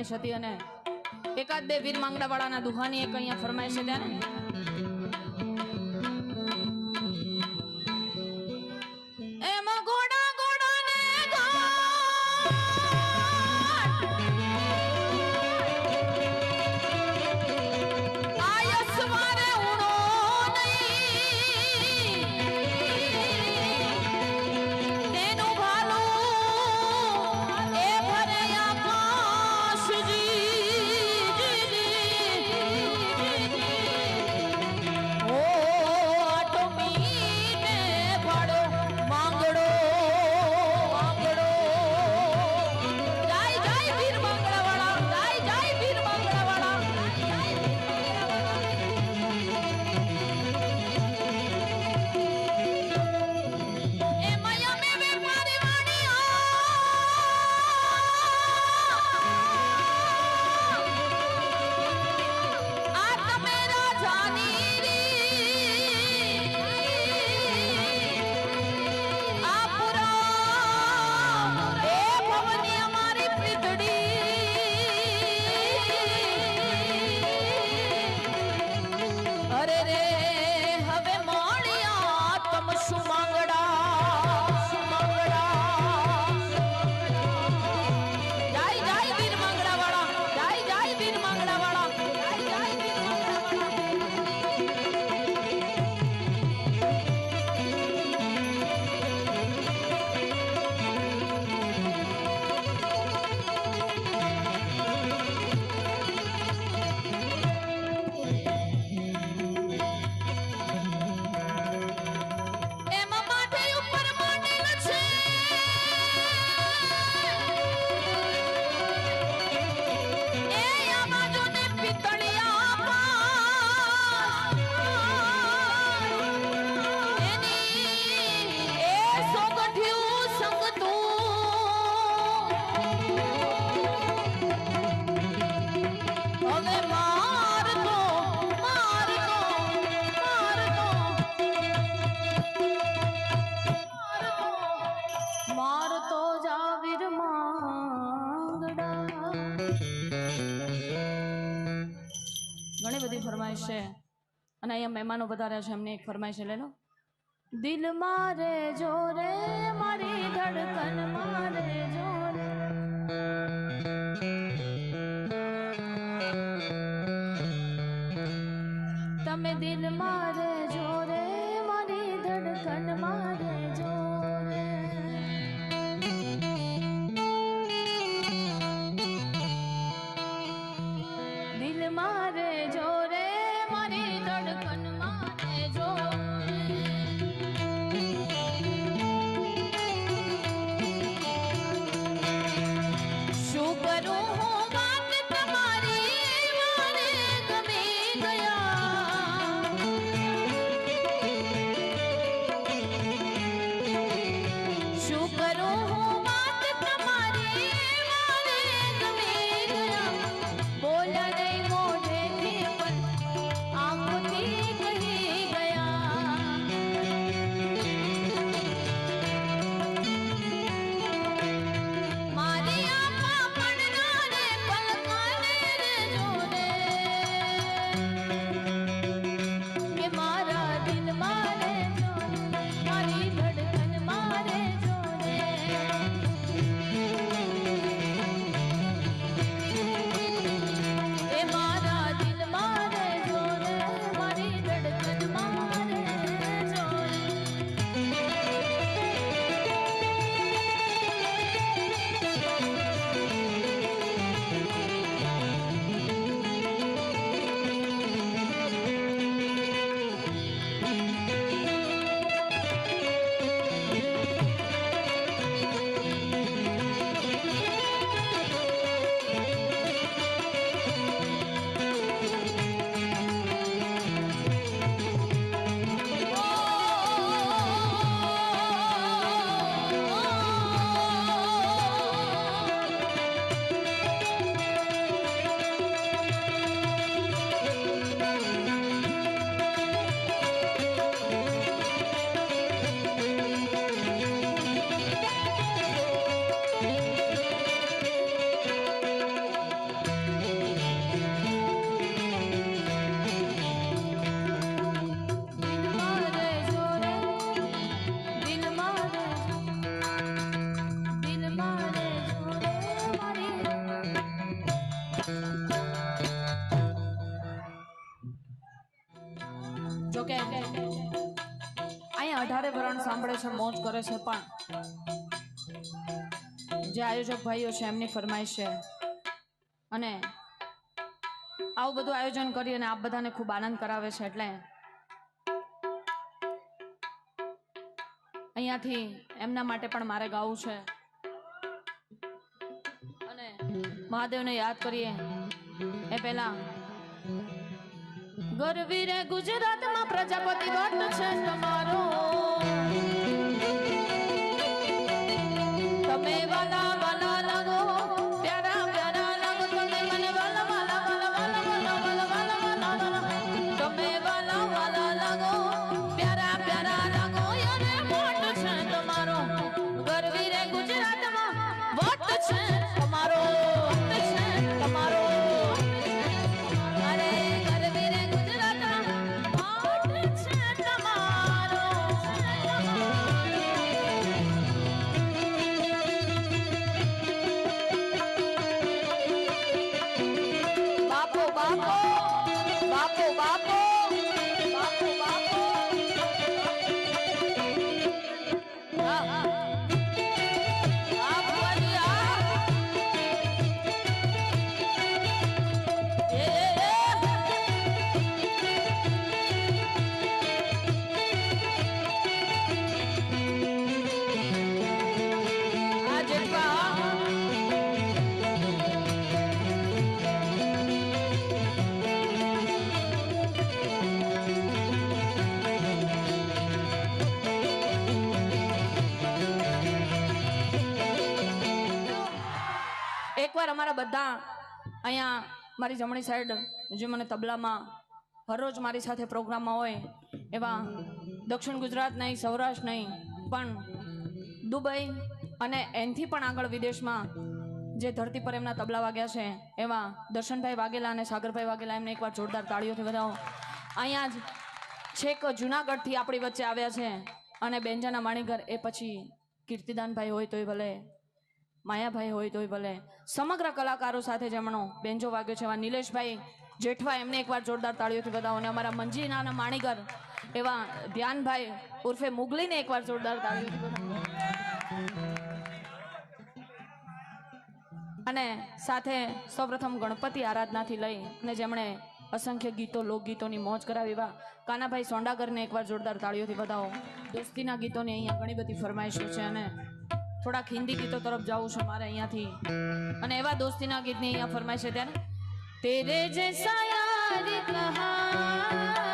ફરમાઈશ હતી અને એકાદ બે વીર માંગડાવાળાના દુહાની એક અહીંયા ફરમાઈશ છે ત્યાં. અને અહીંયા મહેમાનો વધારે છે એમને એક ફરમાઈશ લે લો. દિલ મારે જોરે મારી જોકે અહીંયા અઢારે વરણ સાંભળે છે, મોજ કરે છે પણ જે આયોજક ભાઈઓ છે, એમની ફરમાઈશ છે. અને આવું બધું આયોજન કરી અને આપ બધાને ખૂબ આનંદ કરાવે છે, એટલે અહીંયાથી એમના માટે પણ મારે ગાવું છે. અને મહાદેવને યાદ કરીએ. એ પહેલા ગરવી રે ગુજરાતમાં પ્રજાપતિ વટ છે તમારો. તમે વાલા એકવાર અમારા બધા અહીંયા મારી જમણી સાઈડ જે મને તબલામાં હરરોજ મારી સાથે પ્રોગ્રામમાં હોય, એવા દક્ષિણ ગુજરાત નહીં, સૌરાષ્ટ્ર નહીં, પણ દુબઈ અને એનથી પણ આગળ વિદેશમાં જે ધરતી પર એમના તબલા વાગ્યા છે, એવા દર્શનભાઈ વાઘેલા અને સાગરભાઈ વાઘેલા એમને એકવાર જોરદાર તાળીઓથી વધાવો. અહીંયા જ છેક જુનાગઢથી આપણી વચ્ચે આવ્યા છે અને બેંજાના માણીઘર એ પછી કીર્તિદાનભાઈ હોય તોય ભલે માયાભાઈ હોય તોય ભલે. સમગ્ર કલાકારો સાથે જેમણો બેન્જો વાગ્યો છે એવા નિલેશભાઈ જેઠવા એમને એકવાર જોરદાર તાળીઓથી બતાવો અને અમારા મંજીના માણીગર એવા ધ્યાનભાઈ ઉર્ફે મુગલીને એકવાર જોરદાર તાળીઓથી અને સાથે સૌપ્રથમ ગણપતિ આરાધનાથી લઈ અને જેમણે અસંખ્ય ગીતો, લોકગીતોની મોજ કરાવી એવા કાનાભાઈ સોંડાગરને એકવાર જોરદાર તાળીઓથી બતાવો. દોસ્તીના ગીતોની અહીંયા ઘણી બધી ફરમાઈશો છે અને થોડાક હિન્દી ગીતો તરફ જાઉં છું મારે અહીંયાથી. અને એવા દોસ્તીના ગીતની અહીંયા ફરમાય છે ત્યારે તેરે જૈસા યાર કહા